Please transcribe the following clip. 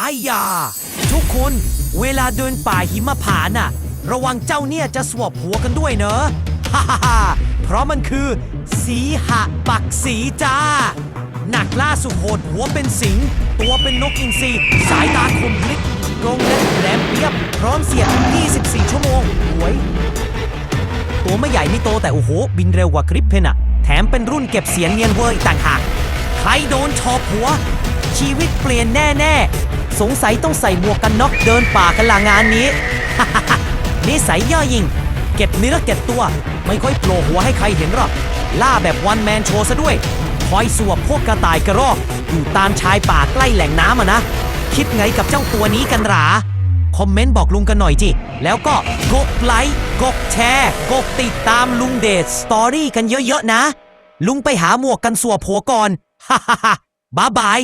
ไอยา ทุกคน เวลาเดินป่าหิมพาน่ะ ระวังเจ้าเนี่ยจะสวบหัวกันด้วยเนอะฮ่าฮ่าฮ่าเพราะมันคือ สีหะปักสีจ้า หนักล่าสุดโหดหัวเป็นสิง ตัวเป็นนกอินทรีสายตาคมพลิกกรงเล็บแหลมเปียบ พร้อมเสียบ 24 ชั่วโมงหวย ตัวไม่ใหญ่ไม่โตแต่โอ้โห บินเร็วกว่ากริปเพนอะแถมเป็นรุ่นเก็บเสียงเนียนเวอร์อีกต่างหาก ใครโดนชอบหัว ชีวิตเปลี่ยนแน่ ๆ สงสัยต้องใส่หมวกกันน็อกเดินป่ากันลางานนี้ นิสัยย่อยิ่ง เก็บเนื้อเก็บตัว ไม่ค่อยโผล่หัวให้ใครเห็นหรอก ล่าแบบวันแมนโชว์ซะด้วย คอยสวบพวกกระต่ายกระรอกอยู่ตามชายป่าใกล้แหล่งน้ำอะนะ คิดไงกับเจ้าตัวนี้กันหรา คอมเมนต์บอกลุงกันหน่อยจิ แล้วก็กดไลค์กดแชร์กดติดตามลุงเดชสตอรี่กันเยอะๆนะ ลุงไปหาหมวกกันสัวผัวก่อน ฮ่าฮ่าฮ่าบ๊ายบาย